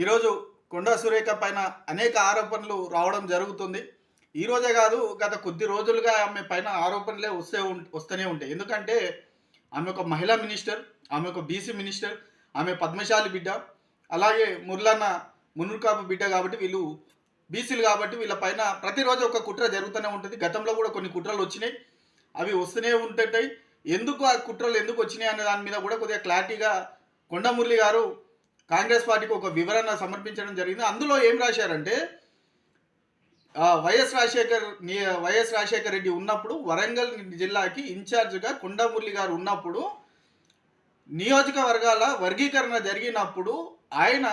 ఈరోజు కొండా సురేఖ పైన అనేక ఆరోపణలు రావడం జరుగుతుంది. ఈరోజే కాదు గత కొద్ది రోజులుగా ఆమె పైన ఆరోపణలే వస్తే వస్తూనే ఉంటాయి. ఎందుకంటే ఆమె ఒక మహిళా మినిస్టర్ ఆమె ఒక బీసీ మినిస్టర్ ఆమె పద్మశాలి బిడ్డ అలాగే మురళన్న మునుర్కాపు బిడ్డ కాబట్టి వీళ్ళు బీసీలు కాబట్టి వీళ్ళ పైన ప్రతిరోజు ఒక కుట్ర జరుగుతూనే ఉంటుంది. గతంలో కూడా కొన్ని కుట్రలు వచ్చినాయి. అవి వస్తూనే ఉంటుంటాయి ఎందుకు ఆ కుట్రలు ఎందుకు వచ్చినాయి అనే దాని మీద కూడా కొద్దిగా క్లారిటీగా కొండమురళి గారు కాంగ్రెస్ పార్టీకి ఒక వివరణ సమర్పించడం జరిగింది. అందులో ఏం రాశారంటే వైఎస్ రాజశేఖర్ వైఎస్ రాజశేఖర్ రెడ్డి ఉన్నప్పుడు వరంగల్ జిల్లాకి ఇన్ఛార్జ్గా కొండమురళి గారు ఉన్నప్పుడు నియోజకవర్గాల వర్గీకరణ జరిగినప్పుడు ఆయన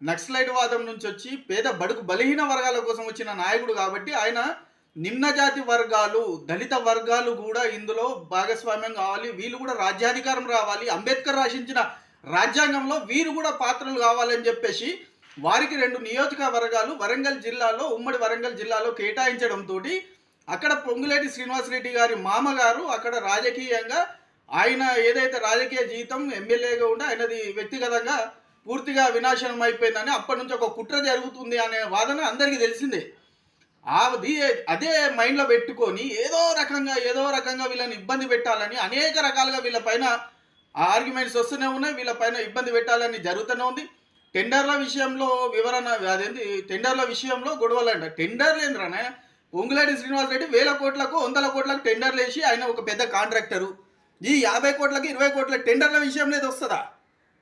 నక్సలైట్ వాదం నుంచి వచ్చి పేద బడుగు బలహీన వర్గాల కోసం వచ్చిన నాయకుడు కాబట్టి ఆయన నిమ్న జాతి వర్గాలు దళిత వర్గాలు కూడా ఇందులో భాగస్వామ్యం కావాలి వీళ్ళు కూడా రాజ్యాధికారం రావాలి అంబేద్కర్ రాశించిన రాజ్యాంగంలో వీరు కూడా పాత్రలు కావాలని చెప్పేసి వారికి రెండు నియోజకవర్గాలు వరంగల్ జిల్లాలో ఉమ్మడి వరంగల్ జిల్లాలో కేటాయించడంతో అక్కడ పొంగులేటి శ్రీనివాసరెడ్డి గారి మామగారు అక్కడ రాజకీయంగా ఆయన ఏదైతే రాజకీయ జీవితం ఎమ్మెల్యేగా ఉంటే ఆయనది వ్యక్తిగతంగా పూర్తిగా వినాశనం అయిపోయిందని అప్పటి నుంచి ఒక కుట్ర జరుగుతుంది అనే వాదన అందరికీ తెలిసిందే. అది అదే మైండ్లో పెట్టుకొని ఏదో రకంగా ఏదో రకంగా వీళ్ళని ఇబ్బంది పెట్టాలని అనేక రకాలుగా వీళ్ళ పైన ఆ ఆర్గ్యుమెంట్స్ వస్తూనే ఉన్నాయి. వీళ్ళ పైన ఇబ్బంది పెట్టాలని జరుగుతూనే ఉంది. టెండర్ల విషయంలో వివరణ అదేంటి టెండర్ల విషయంలో గొడవలు అంట. టెండర్లు ఏంద్రా పొంగులేటి శ్రీనివాస్ రెడ్డి వేల కోట్లకు వందల కోట్లకు టెండర్లు వేసి ఆయన ఒక పెద్ద కాంట్రాక్టరు. ఈ యాభై కోట్లకి ఇరవై కోట్ల టెండర్ల విషయంలో ఇది వస్తుందా?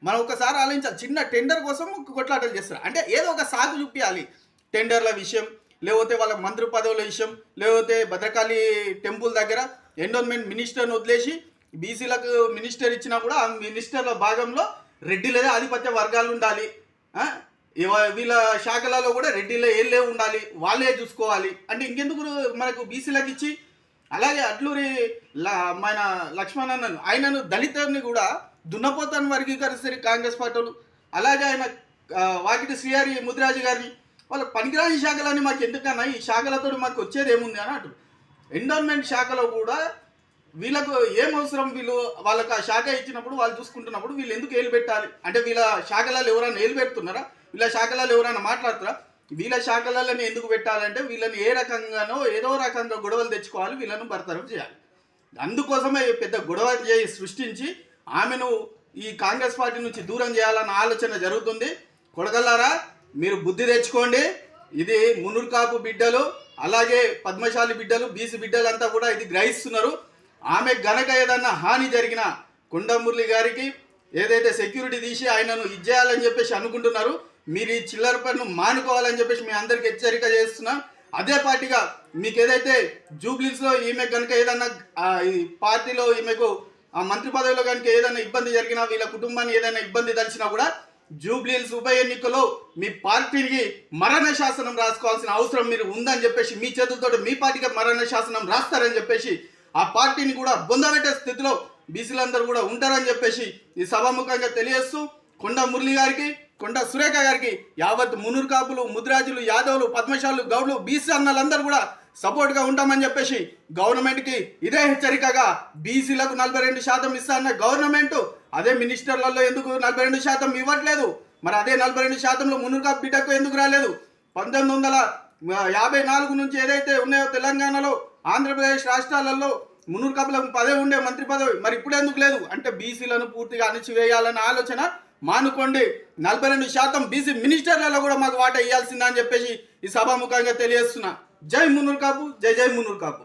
మనం ఒకసారి ఆలోచించాలి. చిన్న టెండర్ కోసం కొట్లాటలు చేస్తారు అంటే ఏదో ఒక సాగు చూపించాలి టెండర్ల విషయం లేకపోతే వాళ్ళ మంత్రి పదవుల విషయం లేకపోతే భద్రకాళి టెంపుల్ దగ్గర ఎండోన్మెంట్ మినిస్టర్ని వదిలేసి బీసీలకు మినిస్టర్ ఇచ్చినా కూడా ఆ మినిస్టర్ల భాగంలో రెడ్డిలదే ఆధిపత్య వర్గాలు ఉండాలి. వీళ్ళ శాఖలలో కూడా రెడ్డిలో ఏళ్ళే ఉండాలి. వాళ్ళే చూసుకోవాలి. అంటే ఇంకెందుకు మనకు బీసీలకు ఇచ్చి? అలాగే అట్లూరి ల- మన లక్ష్మణ్ అన్నను ఆయనను దళితుని కూడా దున్నపోతాను వర్గీకరిస్తారు కాంగ్రెస్ పార్టీలు. అలాగే ఆయన వాకిటి శ్రీహరి ముదిరాజు గారిని వాళ్ళ పనికిరాని శాఖలన్నీ మాకు ఎందుకన్నా ఈ శాఖలతో మాకు వచ్చేది ఏముంది అని అంటారు ఎండోన్మెంట్ శాఖలో కూడా వీళ్ళకు ఏం అవసరం? వీళ్ళు వాళ్ళకి ఆ శాఖ ఇచ్చినప్పుడు వాళ్ళు చూసుకుంటున్నప్పుడు వీళ్ళు ఎందుకు ఏలు పెట్టాలి? అంటే వీళ్ళ శాఖలలో ఎవరైనా ఏలు పెడుతున్నారా? వీళ్ళ శాఖలలో ఎవరైనా మాట్లాడుతారా వీళ్ళ శాఖలని ఎందుకు పెట్టాలంటే వీళ్ళని ఏ రకంగానో ఏదో రకంగా గొడవలు తెచ్చుకోవాలి వీళ్ళను బర్తరఫ్ చేయాలి. అందుకోసమే పెద్ద గొడవ చేయి సృష్టించి ఆమెను ఈ కాంగ్రెస్ పార్టీ నుంచి దూరం చేయాలన్న ఆలోచన జరుగుతుంది. కొడగల్లారా మీరు బుద్ధి తెచ్చుకోండి. ఇది మునుర్కాపు బిడ్డలు అలాగే పద్మశాలి బిడ్డలు బీసీ బిడ్డలంతా కూడా ఇది గ్రహిస్తున్నారు. ఆమె గనక ఏదన్నా హాని జరిగిన కొండమురళి గారికి ఏదైతే సెక్యూరిటీ తీసి ఆయనను ఇచ్చేయాలని చెప్పేసి అనుకుంటున్నారు మీరు ఈ చిల్లర పన్ను మానుకోవాలని చెప్పేసి మీ అందరికి హెచ్చరిక చేస్తున్నా. అదే పార్టీగా మీకు ఏదైతే జూబ్లీస్లో ఈమె కనుక ఏదన్నా ఈ పార్టీలో ఈమెకు ఆ మంత్రి పదవిలో కనుక ఏదైనా ఇబ్బంది జరిగినా వీళ్ళ కుటుంబాన్ని ఏదైనా ఇబ్బంది తలిచినా కూడా జూబ్లీహిల్స్ ఉప ఎన్నికలో మీ పార్టీకి మరణ శాసనం రాసుకోవాల్సిన అవసరం మీరు ఉందని చెప్పేసి మీ చేతులతో మీ పార్టీకి మరణ శాసనం రాస్తారని చెప్పేసి ఆ పార్టీని కూడా బొందబెట్టే స్థితిలో బీసీలందరూ కూడా ఉంటారని చెప్పేసి ఈ సభాముఖంగా తెలియజేస్తూ కొండ మురళి గారికి కొండ సురేఖ గారికి యావత్ మునూరు కాపులు ముద్రాజులు యాదవులు పద్మశాలు గౌడ్లు బీసీ అన్నలందరూ కూడా సపోర్ట్గా ఉంటామని చెప్పేసి గవర్నమెంట్కి ఇదే హెచ్చరికగా బీసీలకు నలభై రెండు శాతం ఇస్తారన్న గవర్నమెంట్ అదే మినిస్టర్లలో ఎందుకు నలభై రెండు శాతం ఇవ్వట్లేదు? మరి అదే నలభై రెండు శాతంలో మునూరు కాపు బిడ్డకు ఎందుకు రాలేదు? పంతొమ్మిది వందల యాభై నాలుగు నుంచి ఏదైతే ఉన్నాయో తెలంగాణలో ఆంధ్రప్రదేశ్ రాష్ట్రాలలో మున్నూరు కబులకు పదవి ఉండే మంత్రి పదవి మరి ఇప్పుడు ఎందుకు లేదు? అంటే బీసీలను పూర్తిగా అణిచివేయాలన్న ఆలోచన మానుకోండి. నలభై రెండు శాతం బీసీ మినిస్టర్లలో కూడా మాకు వాటా ఇవ్వాల్సిందని చెప్పేసి ఈ సభాముఖంగా తెలియజేస్తున్నా. జై మున్నూరు కాపు జై జై మున్నూరు కాపు.